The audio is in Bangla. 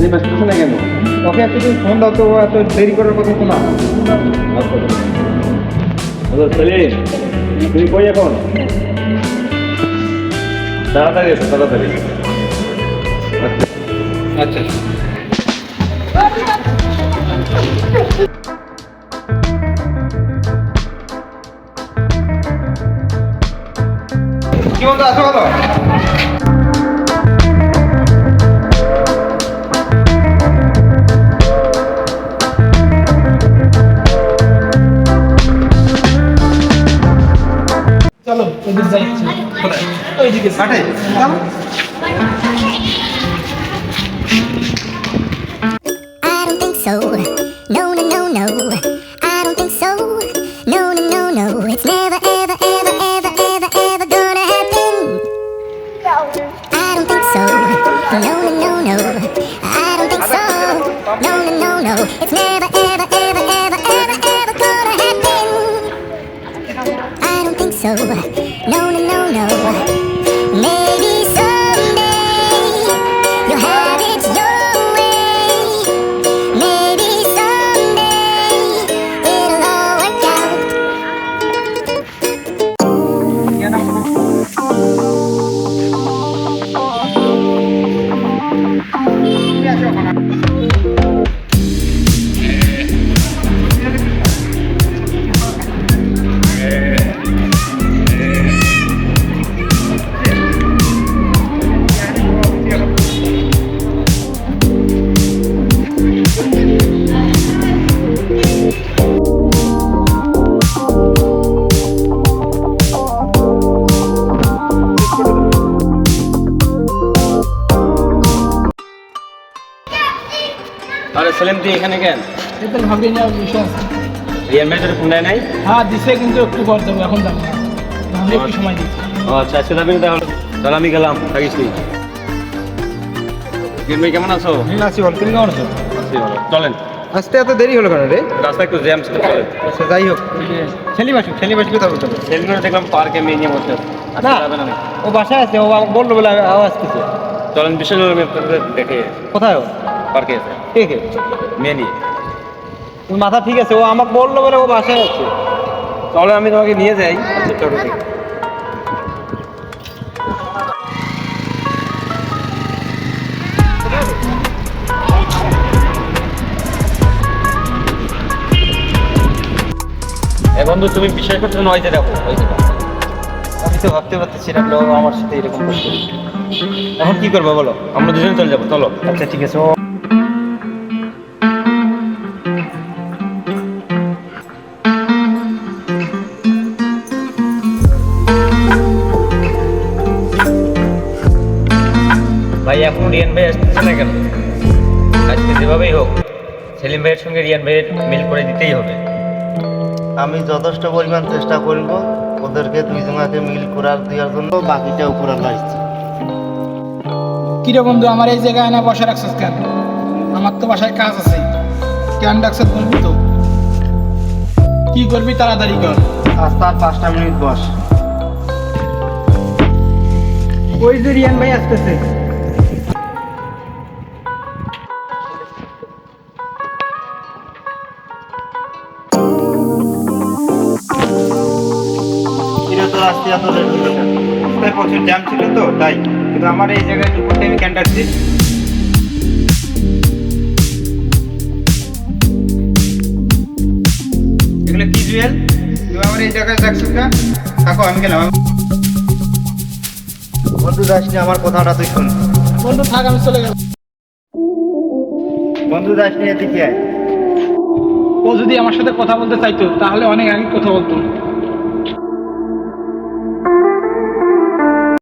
না কেন? ওকে এত তুমি ফোন দাও তো এত দেরি করার কথা তো না। হ্যালো সেলিম তুমি কই এখন? তাড়াতাড়ি এসো তাড়াতাড়ি। আচ্ছা। কি বলতো আসো চলো ওদিক যাই ওইদিকে মাঠে চলো I don't think so. No, no, no, no. I don't think so. No, no, no, no. It's never, ever, ever, ever, ever, ever gonna happen. I don't think so. No, no, no, no. I don't think so. No, no, no, no. It's never, So. No, no, no, no. Selim তুই এখানে কেন? এদের ভাবিয়ে নেওয়ার বিষয় আছে। রিয়ান ভাই তোর ফোন নাই? হ্যাঁ দিছে কিন্তু একটু পর যাব এখন যাব না। আমি একটু সময় দিচ্ছি। ও আচ্ছা আজকে যাবি না তাহলে? তাহলে আমি গেলাম থাকিস তুই। রিয়ান ভাই কেমন আছো? হুম আছি বল তুমি কেমন আছো? আছি ভালো। চলেন। আসতে এত দেরি হলো কেন রে? রাস্তা একটু জ্যাম ছিল আচ্ছা যাই হোক। ছেলে বাসি ছেলে বাসি। কোথাও বলতে সেলিমে দেখলাম পার্কে মেয়ে নিয়ে বসে না। যাবে না? ও বাসায় আছে ও আমাকে বলল বলে আওয়াজ আসতেছে চলেন বিশেষ দেখে কোথায় ও? পার্কে আছে। মেয়ে নিয়ে মাথা ঠিক আছে ও আমাকে বলল বলে ও বাসায় আছে। চলো আমি তোমাকে নিয়ে যাই। বন্ধু তুমি বিশ্বাস করছ না ওই যে দেখো। আমি তো ভাবতে পারতেছিলাম না আমার সাথে এরকম করছে এখন কি করব বলো? আমরা দুজন চলে যাব চলো। আচ্ছা ঠিক আছে ভাই এখন রিয়ান ভাই আসতেছে না কেন? আজকে যেভাবেই হোক সেলিম ভাইয়ের সঙ্গে রিয়ান ভাইয়ের মিল করে দিতেই হবে। আমি যথেষ্ট পরিমাণ চেষ্টা করব ওদেরকে দুইজনাকে মিল করার দেওয়ার জন্য বাকিটা উপরে লাগছে। কিরে বন্ধু আমার এই জায়গায় না বসে রাখছিস কেন? আমার তো বাসায় কাজ আছে। কেন ডাকছিস বলবি তো? কি করবি তাড়াতাড়ি কর। আজ তার পাঁচটা মিনিট বস। ওই যে রিয়ান ভাই আসতেছে। তো রাস্তা এত রাস্তায় প্রচুর জ্যাম ছিল তো তাই। কিন্তু আমার এই জায়গায় দুপুরটা আমি কেন ডাকছি এগুলো কি জুয়েল তুমি আমার এই জায়গায় ডাকছো না থাকো আমি গেলাম। বন্ধু দাসনি আমার কথাটা তুই শোন। বন্ধু থাক আমি চলে গেলাম। বন্ধু দাসনি এদিকে আয়। ও যদি আমার সাথে কথা বলতে চাইতো তাহলে অনেক আগে কথা বলতো।